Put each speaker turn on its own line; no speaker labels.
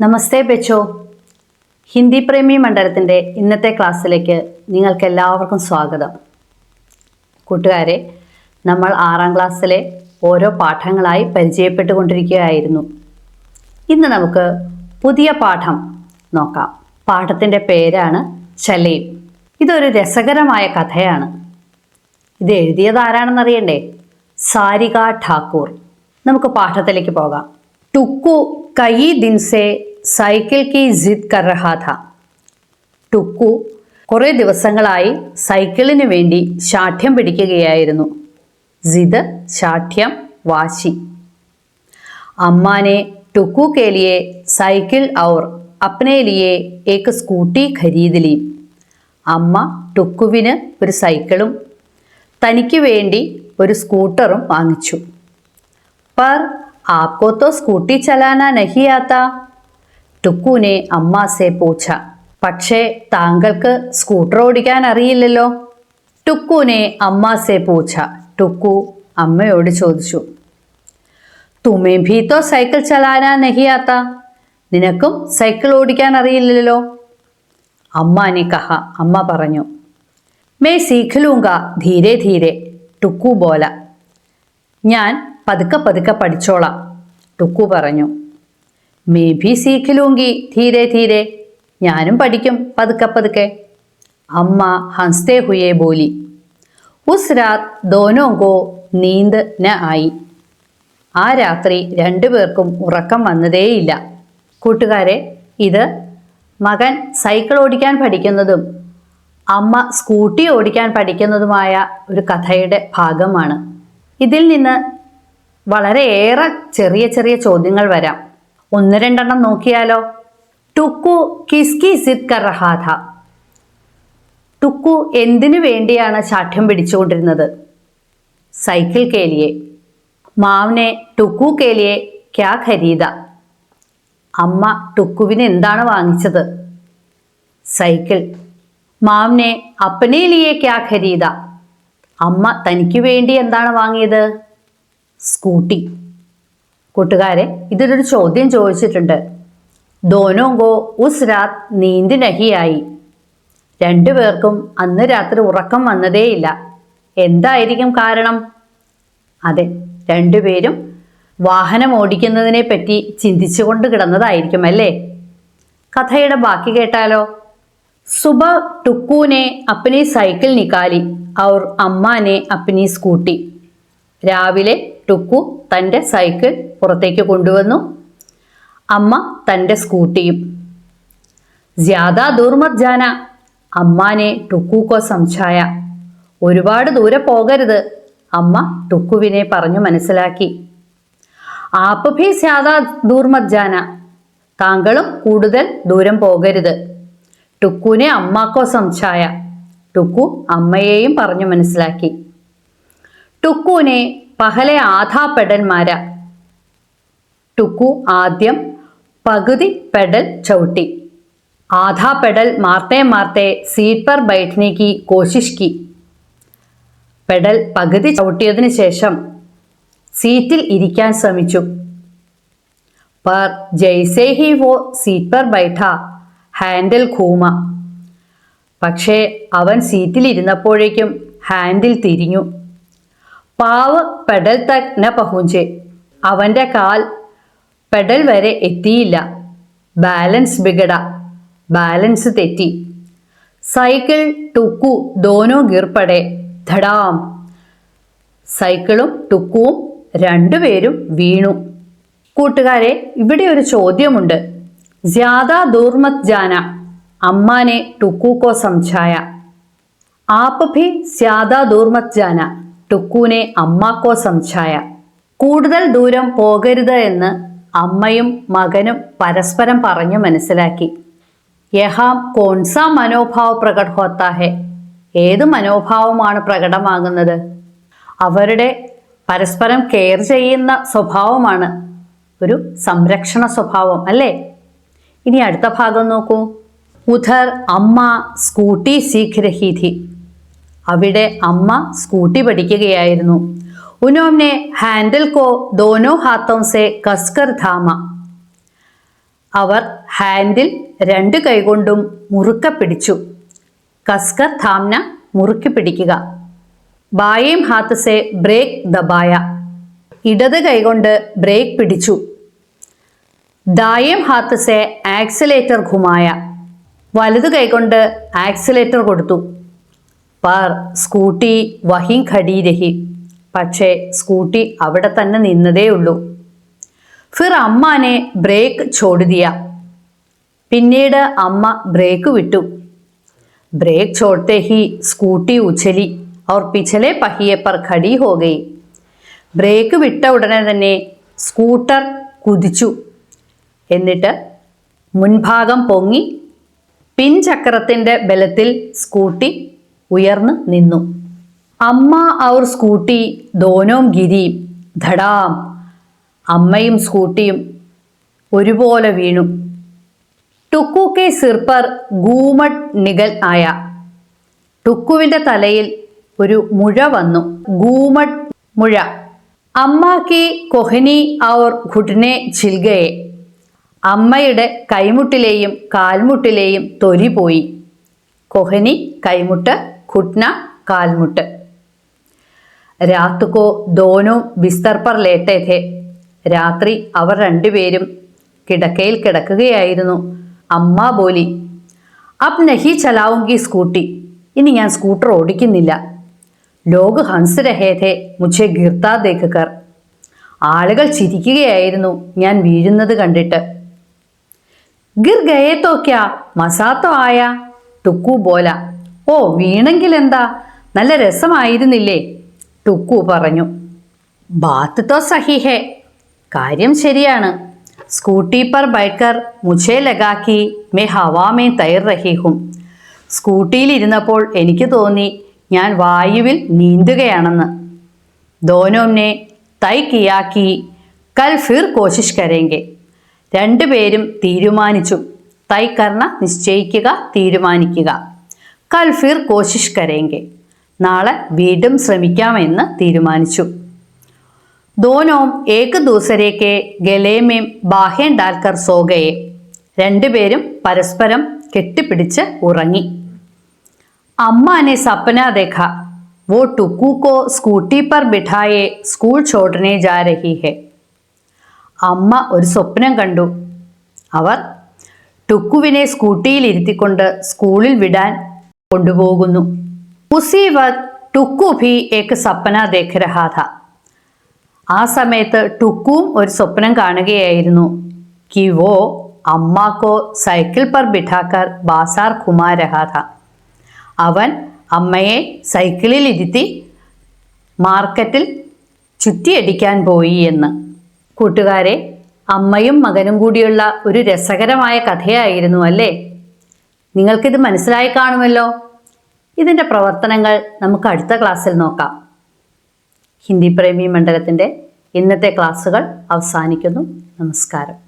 നമസ്തേ ബെച്ചോ. ഹിന്ദി പ്രേമി മണ്ഡലത്തിന്റെ ഇന്നത്തെ ക്ലാസ്സിലേക്ക് നിങ്ങൾക്ക് എല്ലാവർക്കും സ്വാഗതം. കൂട്ടുകാരെ നമ്മൾ ആറാം ക്ലാസ്സിലെ ഓരോ പാഠങ്ങളായി പരിചയപ്പെട്ടുകൊണ്ടിരിക്കുകയായിരുന്നു. ഇന്ന് നമുക്ക് പുതിയ പാഠം നോക്കാം. പാഠത്തിന്റെ പേരാണ് ചലയും. ഇതൊരു രസകരമായ കഥയാണ്. ഇത് എഴുതിയത് ആരാണെന്നറിയണ്ടേ? സാരിക ഠാക്കൂർ. നമുക്ക് പാഠത്തിലേക്ക് പോകാം. ടുക്കു കൈ ദിൻ സെ സൈക്കിൾ കി ജിദ് കർ രഹാ ഥ ടുക്കു കുറേ ദിവസങ്ങളായി സൈക്കിളിന് വേണ്ടി ശാഠ്യം പിടിക്കുകയായിരുന്നു ജിദ് ശാഠ്യം വാശി അമ്മാനെ टुक्कू के लिए साइकिल और अपने लिए एक സ്കൂട്ടി ഖരീദ് ലി അമ്മ ടുക്കുവിന് ഒരു സൈക്കിളും തനിക്ക് വേണ്ടി ഒരു സ്കൂട്ടറും വാങ്ങിച്ചു पर आपको तो स्कूटी चलाना नहीं आता ടുക്കുനെ അമ്മ സെ പൂച്ച പക്ഷേ താങ്കൾക്ക് സ്കൂട്ടർ ഓടിക്കാൻ അറിയില്ലല്ലോ ടുക്കുനെ അമ്മ സെ പൂച്ച ടുക്കു അമ്മയോട് ചോദിച്ചു തുമേ ഭീ തോ സൈക്കിൾ ചലാനാ നഹി ആത്ത നിനക്കും സൈക്കിൾ ഓടിക്കാൻ അറിയില്ലല്ലോ അമ്മാനെ കഹ അമ്മ പറഞ്ഞു മേ സീഖലൂങ്ക ധീരെ ധീരെ ടുക്കു ബോല ഞാൻ പതുക്കെ പതുക്കെ പഠിച്ചോളാം. ടുക്കു പറഞ്ഞു. മേ ഭി സീഖിലൂങ്കി ധീരെ ധീരെ. ഞാനും പഠിക്കും. പതുക്കെ പതുക്കെ. അമ്മ ഹൻസ്തേ ഹുയേ ബോലി. ഉസ് രാത് ദോനോ ഗോ നീന്ത് ന ആയി. ആ രാത്രി രണ്ടുപേർക്കും ഉറക്കം വന്നതേയില്ല. കൂട്ടുകാരെ ഇത് മകൻ സൈക്കിൾ ഓടിക്കാൻ പഠിക്കുന്നതും അമ്മ സ്കൂട്ടി ഓടിക്കാൻ പഠിക്കുന്നതുമായ ഒരു കഥയുടെ ഭാഗമാണ്. ഇതിൽ നിന്ന് വളരെയേറെ ചെറിയ ചെറിയ ചോദ്യങ്ങൾ വരാം. ഒന്ന് രണ്ടെണ്ണം നോക്കിയാലോ? ടുക്കു കിസ്കി സിദ് കറഹാഥ ടുക്കു എന്തിനു വേണ്ടിയാണ് ശാഠ്യം പിടിച്ചുകൊണ്ടിരുന്നത്? സൈക്കിൾ കേലിയെ. മാവിനെ ടുക്കു കേലിയെ ക്യാ ഖരീദ? അമ്മ ടുക്കുവിന് എന്താണ് വാങ്ങിച്ചത്? സൈക്കിൾ. മാവിനെ അപ്പനയിലിയെ ക്യാ ഖരീദ? അമ്മ തനിക്ക് വേണ്ടി എന്താണ് വാങ്ങിയത്? സ്കൂട്ടി. കൂട്ടുകാരെ ഇതിലൊരു ചോദ്യം ചോദിച്ചിട്ടുണ്ട്. ദോനോങ്കോ ഉസ് രാത് നീന്തി നഹിയായി? രണ്ടുപേർക്കും അന്ന് രാത്രി ഉറക്കം വന്നതേയില്ല. എന്തായിരിക്കും കാരണം? അതെ രണ്ടുപേരും വാഹനം ഓടിക്കുന്നതിനെ പറ്റി ചിന്തിച്ചുകൊണ്ട് കിടന്നതായിരിക്കും അല്ലേ? കഥയുടെ ബാക്കി കേട്ടാലോ? സുബ ടുക്കൂനെ അപ്പനി സൈക്കിൾ നിക്കാലി അവർ അമ്മാനെ അപ്പനി സ്കൂട്ടി. രാവിലെ ടുക്കു തന്റെ സൈക്കിൾ പുറത്തേക്ക് കൊണ്ടുവന്നു. അമ്മ തന്റെ സ്കൂട്ടിയും. ജ്യാദാ ദൂർമത് ജാന അമ്മാനെ ടുക്കു കോ സംശായ. ഒരുപാട് ദൂരെ പോകരുത് അമ്മ ടുക്കുവിനെ പറഞ്ഞു മനസ്സിലാക്കി. ആപ്പ് ഭീ ദൂർമർജാന താങ്കളും കൂടുതൽ ദൂരം പോകരുത്. ടുക്കുവിനെ അമ്മാക്കോ സംശായ ടുക്കു അമ്മയെയും പറഞ്ഞു മനസ്സിലാക്കി. ടുക്കുവിനെ പഹലെ ആധാപെടന്മാര ടുക്കു ആദ്യം പകുതി പെടൽ ചവിട്ടി. ആധാ പെടൽ മാർത്തേ മാർത്തെ സീറ്റ് പർ ബൈഠനേക്ക് കോശിഷ്കി. പെടൽ പകുതി ചവിട്ടിയതിനു ശേഷം സീറ്റിൽ ഇരിക്കാൻ ശ്രമിച്ചു. പർ ജയ്സേ ഹി വോ സീറ്റ് പർ ബൈഠ ഹാൻഡിൽ ഖൂമ. പക്ഷേ അവൻ സീറ്റിൽ ഇരുന്നപ്പോഴേക്കും ഹാൻഡിൽ തിരിഞ്ഞു. പാവ് പെഡൽ തന്നെ പഹുഞ്ചെ. അവന്റെ കാൽ പെഡൽ വരെ എത്തിയില്ല. ബാലൻസ് ബിഗട. ബാലൻസ് തെറ്റി. സൈക്കിൾ ടുക്കു ദോനോ ഗിർപ്പടെ ധടാം. സൈക്കിളും ടുക്കുവും രണ്ടുപേരും വീണു. കൂട്ടുകാരെ ഇവിടെ ഒരു ചോദ്യമുണ്ട്. ജ്യാദാ ദൂർമത് ജാന. അമ്മാനെ ടുക്കൂക്കോ സംഛായ. ആപ്പ് ഭി സ്യാദാ ദൂർമത് ജാന. ടുക്കൂനെ അമ്മാക്കോ ഛായ കൂടുതൽ ദൂരം പോകരുത് എന്ന് അമ്മയും മകനും പരസ്പരം പറഞ്ഞു മനസ്സിലാക്കി. യഹാം കോൺസാ മനോഭാവ പ്രകട ഹോത്താഹെ ഏത് മനോഭാവമാണ് പ്രകടമാകുന്നത്? അവരുടെ പരസ്പരം കെയർ ചെയ്യുന്ന സ്വഭാവമാണ് ഒരു സംരക്ഷണ സ്വഭാവം അല്ലേ? ഇനി അടുത്ത ഭാഗം നോക്കൂ. ഉധർ അമ്മ സ്കൂട്ടി ഥി അവിടെ അമ്മ സ്കൂട്ടി പഠിക്കുകയായിരുന്നു. ഉനോമിനെ ഹാൻഡിൽ കോ ദോനോ ഹാത്തോം സെ കസ്കർ ധാമ. അവർ ഹാൻഡിൽ രണ്ട് കൈകൊണ്ടും മുറുക്ക പിടിച്ചു. കസ്കർ ധാംന മുറുക്കി പിടിക്കുക. ബായേം ഹാത്ത് സെ ബ്രേക്ക് ദബായ ഇടത് കൈകൊണ്ട് ബ്രേക്ക് പിടിച്ചു. ദായേം ഹാത്ത് സെ ആക്സിലേറ്റർ ഘുമായ വലതു കൈകൊണ്ട് ആക്സിലേറ്റർ കൊടുത്തു. സ്കൂട്ടി വഹീം ഖടി രഹി പക്ഷേ സ്കൂട്ടി അവിടെ തന്നെ നിന്നതേ ഉള്ളൂ. ഫിർ അമ്മാനെ ബ്രേക്ക് ചോടുതിയ. പിന്നീട് അമ്മ ബ്രേക്ക് വിട്ടു. ബ്രേക്ക് ചോട്ടേ ഹി സ്കൂട്ടി ഉച്ചലി. അവർ പിച്ചലെ പഹിയപ്പർ ഖടി ഹോ ബ്രേക്ക് വിട്ട ഉടനെ തന്നെ സ്കൂട്ടർ കുതിച്ചു. എന്നിട്ട് മുൻഭാഗം പൊങ്ങി. പിൻചക്രത്തിന്റെ ബലത്തിൽ സ്കൂട്ടി ഉയർന്നു നിന്നു. അമ്മ അവർ സ്കൂട്ടി ദോനോം ഗിരിയും ധടാം അമ്മയും സ്കൂട്ടിയും ഒരുപോലെ വീണു. ടുക്കു കെ സിർപ്പർ പർ ഗൂമഡ് നിഗൽ ആയ ടുക്കുവിന്റെ തലയിൽ ഒരു മുഴ വന്നു. ഗൂമഡ് മുഴ. അമ്മ കൊഹനി ഔർ ഘുട്ടിനെ ചിൽഗയെ. അമ്മയുടെ കൈമുട്ടിലെയും കാൽമുട്ടിലെയും തൊലി പോയി. കൊഹനി കൈമുട്ട് ഘുട്ന കാൽമുട്ട്. രാത്തുക്കോ ദോനോ ബിസ്തർപ്പർ ഥേ രാത്രി അവർ രണ്ടുപേരും കിടക്കയിൽ കിടക്കുകയായിരുന്നു. അമ്മ ബോലി അബ് നഹി ചലാവുങ്കി സ്കൂട്ടി. ഇനി ഞാൻ സ്കൂട്ടർ ഓടിക്കുന്നില്ല. ലോക് ഹൻസ് രഹേഥേ മുझे ഗിർത്താ ദേക്കർ ആളുകൾ ചിരിക്കുകയായിരുന്നു ഞാൻ വീഴുന്നത് കണ്ടിട്ട്. ഗിർ ഗയേ മസാത്തോ ആയ? ടുക്കു ബോല. ഓ വീണെങ്കിൽ എന്താ നല്ല രസമായിരുന്നില്ലേ? ടുക്കു പറഞ്ഞു. ബാത്ത് തോ സഹിഹേ കാര്യം ശരിയാണ്. സ്കൂട്ടി പർ ബൈക്കർ മുഛേ ലഗാക്കി മേ ഹവാമേ തൈർ റഹീഹും. സ്കൂട്ടിയിൽ ഇരുന്നപ്പോൾ എനിക്ക് തോന്നി ഞാൻ വായുവിൽ നീന്തുകയാണെന്ന്. ദോനോംനെ തൈ കിയാക്കി കൽ ഫിർ കോശിഷ് കരേങ്കെ. രണ്ടുപേരും തീരുമാനിച്ചു. തൈ കർണ നിശ്ചയിക്കുക തീരുമാനിക്കുക. കൽ ഫിർ കോശിഷ് കരേങ്കെ നാളെ വീണ്ടും ശ്രമിക്കാമെന്ന് തീരുമാനിച്ചു. ദോനോം ഏക ദൂസരേക്ക് ഗലേമേം ബാഹേൻ ഡാൽക്കർ സോഗയെ രണ്ടുപേരും പരസ്പരം കെട്ടിപ്പിടിച്ച് ഉറങ്ങി. അമ്മാനെ സപ്നാദേഖ വോ ടുക്കൂക്കോ സ്കൂട്ടി പർ ബിഠായെ സ്കൂൾ ചോടനെ ജാ ഹെ അമ്മ ഒരു സ്വപ്നം കണ്ടു. അവർ ടുക്കുവിനെ സ്കൂട്ടിയിൽ ഇരുത്തിക്കൊണ്ട് സ്കൂളിൽ വിടാൻ കൊണ്ടുപോകുന്നു. ടുക്കു ഭി ഏക് സപ്പന ദേഖ് രഹാ ഥ ആ സമയത്ത് ടുക്കുവും ഒരു സ്വപ്നം കാണുകയായിരുന്നു. കി വോ അമ്മാക്കോ സൈക്കിൾ പർ ബിഠാക്കർ ബാസാർ ഘുമാ രഹാ അവൻ അമ്മയെ സൈക്കിളിൽ ഇരുത്തി മാർക്കറ്റിൽ ചുറ്റിയടിക്കാൻ പോയി എന്ന്. കൂട്ടുകാരെ അമ്മയും മകനും കൂടിയുള്ള ഒരു രസകരമായ കഥയായിരുന്നു അല്ലേ? നിങ്ങൾക്കിത് മനസ്സിലായി കാണുമല്ലോ? ഇതിന്റെ പ്രവർത്തനങ്ങൾ നമുക്ക് അടുത്ത ക്ലാസ്സിൽ നോക്കാം. ഹിന്ദി പ്രേമി മണ്ഡലത്തിന്റെ ഇന്നത്തെ ക്ലാസ്സുകൾ അവസാനിക്കുന്നു. നമസ്കാരം.